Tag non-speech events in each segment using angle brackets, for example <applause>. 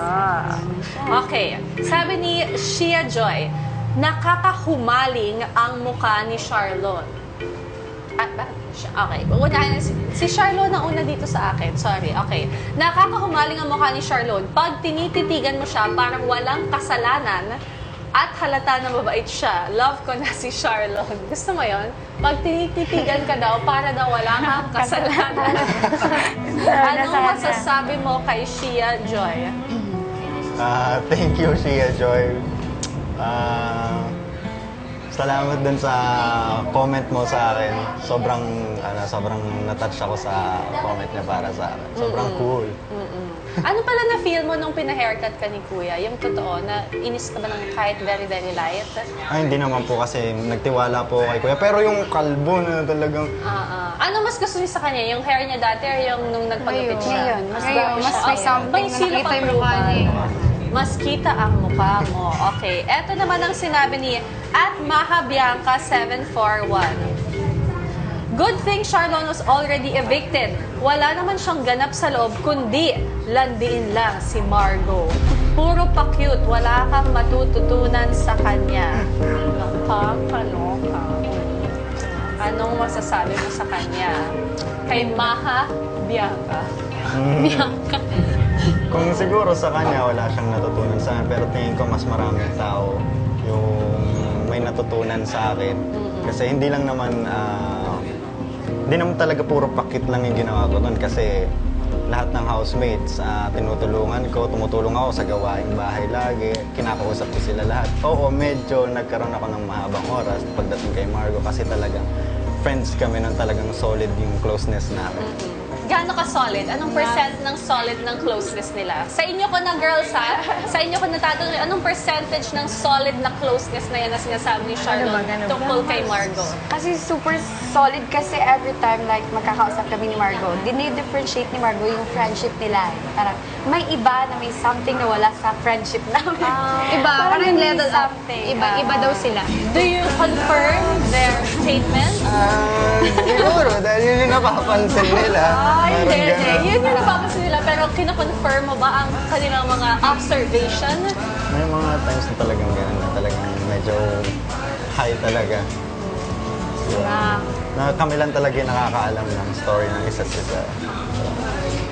Ah. Okay. Sabi ni Shia Joy, nakakahumaling ang mukha ni Charlon. Ah, bakit? Okay. Unahin na si, si Charlon ang una dito sa akin. Sorry. Okay. Nakakahumaling ang mukha ni Charlon. Pag tinititigan mo siya, parang walang kasalanan at halata na mabait siya. Love ko na si Charlon. Gusto mo yon? Pag tinititigan ka daw, para daw wala kang <laughs> kasalanan. Anong masasabi mo kay Shia Joy? Ah, thank you, Shia Joy. Ah, salamat dun sa comment mo sa akin. Sobrang, ano, sobrang natouch ako sa comment niya para sa akin. Sobrang cool. Mm-mm. Ano pala na-feel mo nung pina-haircut ka ni Kuya? Yung totoo, na inis ka ba ng kahit very, very light? Ay, hindi naman po kasi nagtiwala po kay Kuya. Pero yung kalbo na talagang... Ah, ah. Ano mas gusto niyo sa kanya? Yung hair niya dati or yung nung nagpagupit siya? Ngayon. Mas ngayon, mas may Okay. something na nakita yung mukha niya eh. Mas kita ang mukha mo. Okay. Eto naman ang sinabi ni at Maha Bianca 741. Good thing Charlon was already evicted. Wala naman siyang ganap sa loob, kundi landiin lang si Margo. Puro pa-cute, wala kang matututunan sa kanya. Nakakaloka. Anong masasabi mo sa kanya? Kay Maha Bianca. Bianca. Kung siguro sa kanya, wala siyang natutunan sa akin. Pero tingin ko mas maraming tao yung may natutunan sa akin. Kasi hindi lang naman, ah, hindi naman talaga puro pakit lang yung ginawa ko doon. Kasi lahat ng housemates, ah, tinutulungan ko, tumutulong ako sa gawaing bahay lagi, kinakausap ko sila lahat. Oo, medyo nagkaroon ako ng mahabang oras pagdating kay Margo kasi talagang friends kami ng talagang solid yung closeness namin. Gaano ka solid? Anong percent ng solid ng closeness nila? Sa inyo ko na girls ha, sa inyo ko natatanong, anong percentage ng solid na closeness na yan na sinasabi ni Charlotte Ano ba, ganun ba? tungkol kay Margo? Kasi super solid kasi every time like magkakausap kami ni Margot, dinidifferentiate ni Margot yung friendship nila. eh. Parang may iba na may something na wala sa friendship namin. <laughs> Iba, parang may level up. something. Iba, iba daw sila. Do you confirm their statement? Ah, siguro, dahil yun yung napapansin nila. Ah, hindi, hindi. ganun. Yun yung napapansin nila. Pero kina-confirm mo ba ang kanilang mga observation? May mga times na talagang gano'n na talagang medyo high talaga. Na, Na kami lang talaga yung nakakaalam ng story ng isa't isa.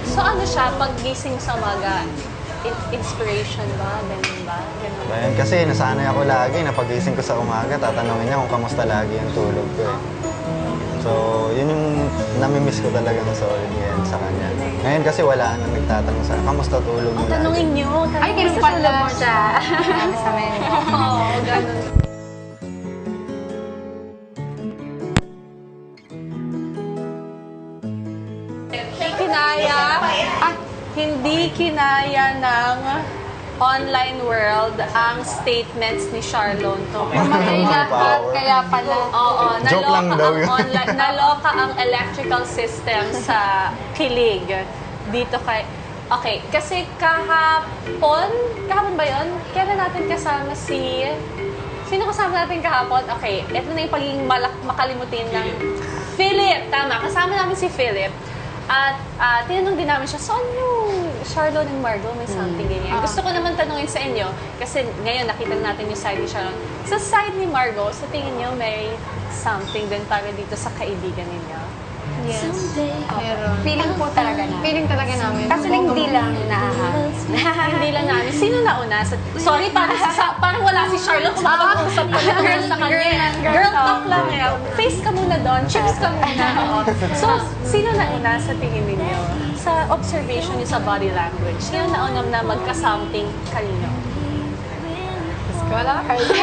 so ano siya, pag gising sa maga, in- inspiration ba? Ganun ba? Ganun ba? Ayun, kasi nasanay ako lagi na pagising ko sa umaga, tatanungin niya kung kamusta lagi yung tulog ko eh. So, yun yung namimiss ko talaga ng solid ngayon sa kanya. Ngayon kasi wala nang nagtatanong sa kamusta tulog mo Ang lagi. tanungin nyo. Ay, ganun sa pala siya. Ano <laughs> sa amin? <laughs> Oo, ganun. Hindi kinaya, ah, hindi kinaya ng online world ang statements ni Charlon tungkol Mamatay lahat, kaya pala. Oo, Joke naloka lang daw ang yun. online, naloka ang electrical system <laughs> sa kilig dito kay Okay, kasi kahapon, kahapon ba 'yon? Kailan natin kasama si Sino kasama natin kahapon? Okay, ito na yung pagiging malak makalimutin ng Philip. Tama, kasama namin si Philip. At ah, tinanong din namin siya, so ano yung Charlotte and Margot, may something ganyan. Gusto ko naman tanungin sa inyo, kasi ngayon nakita natin yung side ni Charlotte. Sa side ni Margot, sa tingin niyo may something din para dito sa kaibigan ninyo? Yes. Meron. Feeling po talaga na. Feeling talaga namin. Kaso hindi lang naahas. <laughs> Hindi lang namin. Sino nauna? Sa, sorry, parang, sa, parang wala si Charlotte kung makapag-usap ko na girl sa kanya. Girl lang, girl Girl talk. lang eh. Face ka muna doon. Chips ka muna. Oo. So, sino nauna sa tingin ninyo? Sa observation niyo sa body language, sino nauna na magka-something kanino? Wala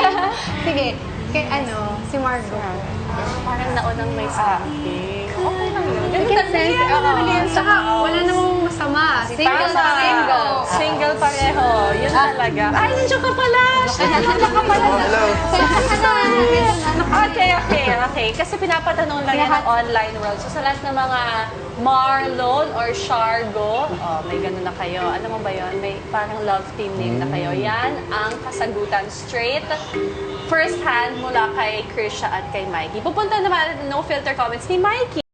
<laughs> Sige, kay ano, si Margot. Parang naunang may something. Okay lang yun. Ganun Make talaga sense. talaga yan sa Saka, wala namang masama. Single Tama. Single. Single pareho. Yun talaga. Ay, nandiyan ka pala. Nandiyan ka pala. Hello. Okay, okay, okay. Kasi pinapatanong lang yan ng online world. So sa lahat ng mga Marlon or Shargo, oh, may ganun na kayo. Ano mo ba yun? May parang love team name na kayo. Yan ang kasagutan straight first hand mula kay Krisha at kay Mikey. Pupunta naman no filter comments ni Mikey.